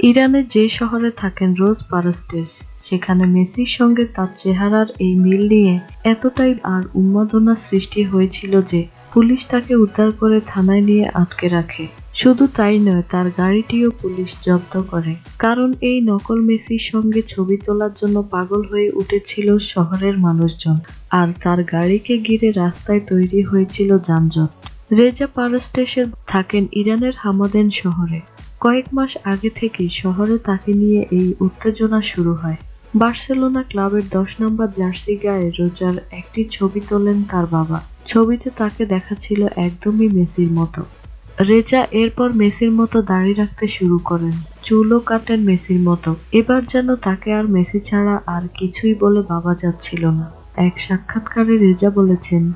ইরানের যে শহরে থাকেন রোজ পারাস্টেস সেখানে মেসির সঙ্গে তার চেহারার এই মিল নিয়ে এতটাই আর উন্মাদনা সৃষ্টি হয়েছিল যে পুলিশ তাকে উদ্ধার করে থানায় নিয়ে আটকে রাখে। শুধু তাই নয়, তার গাড়িটিও পুলিশ জব্দ করে। কারণ এই নকল মেসির সঙ্গে ছবি তোলার জন্য পাগল হয়ে উঠেছিল শহরের মানুষজন। আর তার গাড়িকে ঘিরে রাস্তায় তৈরি হয়েছিল যানজট। রেজা পারাস্টেসে থাকেন ইরানের হামাদেন শহরে। কয়েক মাস আগে থেকেই শহরে তাকে নিয়ে এই উত্তেজনা শুরু হয়। বার্সেলোনা ক্লাবের দশ নম্বর জার্সি গায়ে রোজার একটি ছবি তোলেন তার বাবা। ছবিতে তাকে দেখাচ্ছিল একদমই মেসির মতো। রেজা এরপর মেসির মতো দাড়ি রাখতে শুরু করেন। চুলও কাটেন মেসির মতো। এবার যেন তাকে আর মেসি ছাড়া আর কিছুই বলে বাবা যাচ্ছিল না। এক সাক্ষাৎকারে রেজা বলেছেন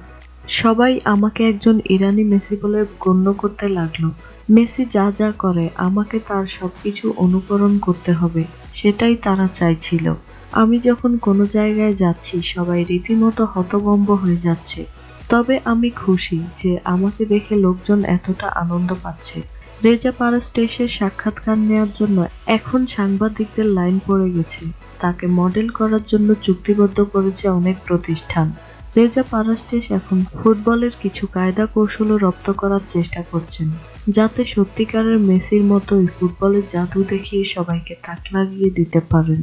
সবাই আমাকে একজন ইরানি মেসি বলে গণ্য করতে লাগল। মেসি যা যা করে, আমাকে তার সবকিছু অনুকরণ করতে হবে, সেটাই তারা চাইছিল। আমি যখন কোনো জায়গায় যাচ্ছি, সবাই রীতিমতো হতভম্ব হয়ে যাচ্ছে। তবে আমি খুশি যে আমাকে দেখে লোকজন এতটা আনন্দ পাচ্ছে। রেজা পারাস্টেসের সাক্ষাৎকার নেওয়ার জন্য এখন সাংবাদিকদের লাইন পড়ে গেছে। তাকে মডেল করার জন্য চুক্তিবদ্ধ করেছে অনেক প্রতিষ্ঠান। রেজা পারাস্টেস এখন ফুটবলের কিছু কায়দা কৌশলও রপ্ত করার চেষ্টা করছেন, যাতে সত্যিকারের মেসির মতোই ফুটবলের জাদু দেখিয়ে সবাইকে তাক লাগিয়ে দিতে পারেন।